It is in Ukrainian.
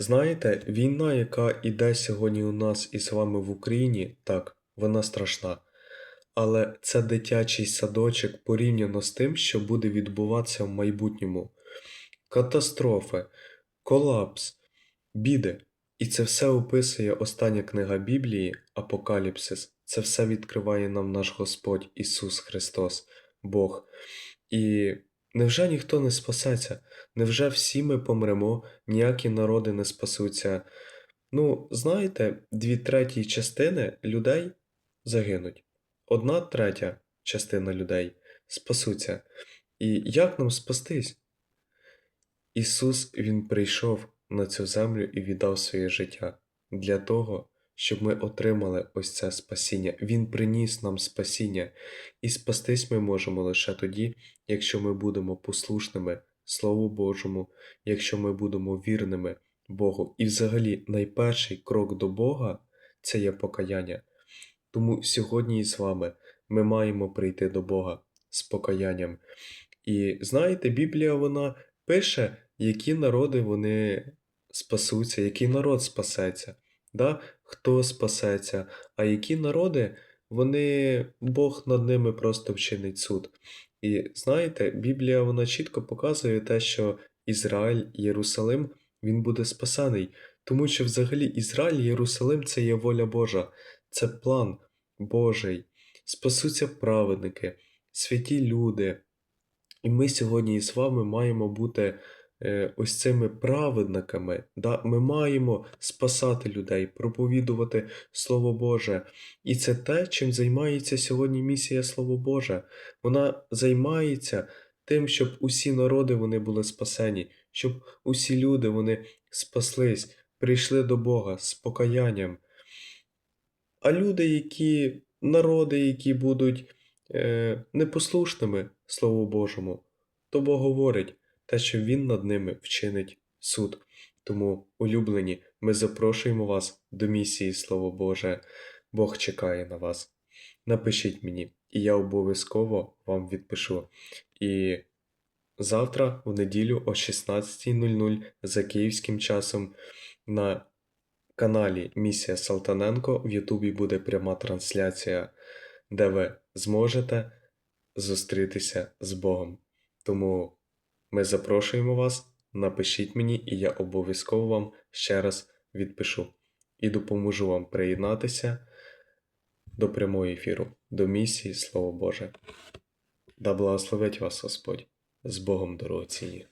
Знаєте, війна, яка іде сьогодні у нас із вами в Україні, так, вона страшна. Але це дитячий садочок порівняно з тим, що буде відбуватися в майбутньому. Катастрофи, колапс, біди. І це все описує остання книга Біблії Апокаліпсис. Це все відкриває нам наш Господь Ісус Христос, Бог. І невже ніхто не спасеться? Невже всі ми помремо, ніякі народи не спасуться? Ну, знаєте, дві треті частини людей загинуть. Одна третя частина людей спасуться. І як нам спастись? Ісус Він прийшов на цю землю і віддав своє життя для того, щоб ми отримали ось це спасіння. Він приніс нам спасіння, і спастись ми можемо лише тоді, якщо ми будемо послушними Слову Божому, якщо ми будемо вірними Богу. І взагалі найперший крок до Бога це є покаяння. Тому сьогодні з вами ми маємо прийти до Бога з покаянням. І знаєте, Біблія вона пише, які народи вони спасуться, який народ спасеться, да? хто спасеться, а які народи, вони, Бог над ними просто вчинить суд. І знаєте, Біблія вона чітко показує те, що Ізраїль, Єрусалим, він буде спасений, тому що взагалі Ізраїль, Єрусалим це є воля Божа, це план Божий, спасуться праведники, святі люди. І ми сьогодні з вами маємо бути ось цими праведниками. Да? Ми маємо спасати людей, проповідувати Слово Боже. І це те, чим займається сьогодні місія Слово Боже. Вона займається тим, щоб усі народи вони були спасені, щоб усі люди вони спаслись, прийшли до Бога з покаянням. А люди, які народи, які будуть е, непослушними Слову Божому, то Бог говорить те, що Він над ними вчинить суд. Тому, улюблені, ми запрошуємо вас до місії Слово Боже. Бог чекає на вас. Напишіть мені, і я обов'язково вам відпишу. І завтра, в неділю о 16.00 за київським часом на каналі Місія Салтаненко в Ютубі буде пряма трансляція, де ви зможете зустрітися з Богом. Тому ми запрошуємо вас, напишіть мені, і я обов'язково вам ще раз відпишу і допоможу вам приєднатися до прямого ефіру, до місії Слово Боже. Да благословить вас Господь з Богом дорогоцінні.